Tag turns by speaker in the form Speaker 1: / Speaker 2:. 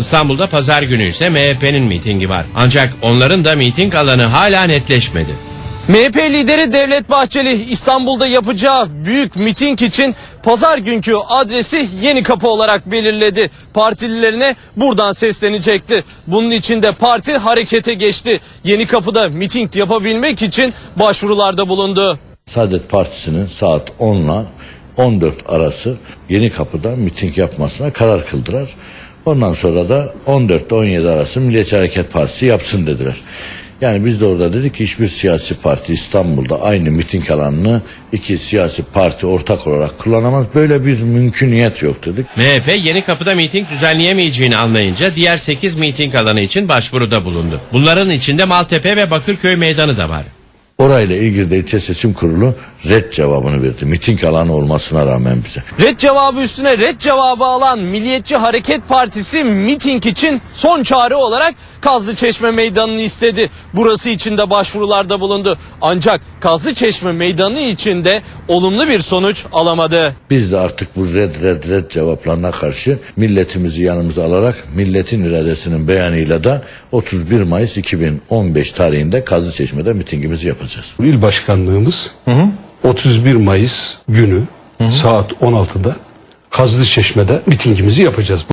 Speaker 1: İstanbul'da pazar günü ise MHP'nin mitingi var. Ancak onların da miting alanı hala netleşmedi.
Speaker 2: MHP lideri Devlet Bahçeli İstanbul'da yapacağı büyük miting için pazar günkü adresi Yeni Kapı olarak belirledi. Partililerine buradan seslenecekti. Bunun için de parti harekete geçti. Yeni Kapı'da miting yapabilmek için başvurularda bulundu.
Speaker 3: Saadet Partisi'nin saat 10 ile 14 arası Yeni Kapı'da miting yapmasına karar kıldılar. Ondan sonra da 14 ile 17 arası Milliyetçi Hareket Partisi yapsın dediler. Yani biz de orada dedik ki hiçbir siyasi parti İstanbul'da aynı miting alanını iki siyasi parti ortak olarak kullanamaz. Böyle bir mümküniyet yok dedik.
Speaker 1: MHP yeni kapıda miting düzenleyemeyeceğini anlayınca diğer 8 miting alanı için başvuruda bulundu. Bunların içinde Maltepe ve Bakırköy meydanı da var.
Speaker 3: Orayla ilgili de ilçe seçim kurulu red cevabını verdi. Miting alanı olmasına rağmen bize.
Speaker 2: Red cevabı üstüne red cevabı alan Milliyetçi Hareket Partisi miting için son çare olarak Kazlıçeşme Meydanı'nı istedi. Burası için de başvurularda bulundu. Ancak Kazlıçeşme Meydanı için de olumlu bir sonuç alamadı.
Speaker 3: Biz de artık bu red red red cevaplarına karşı milletimizi yanımıza alarak milletin iradesinin beyanıyla da 31 Mayıs 2015 tarihinde Kazlıçeşme'de mitingimizi yapacağız.
Speaker 4: İl başkanlığımız 31 Mayıs günü saat 16'da Kazlı Çeşme'de mitingimizi yapacağız.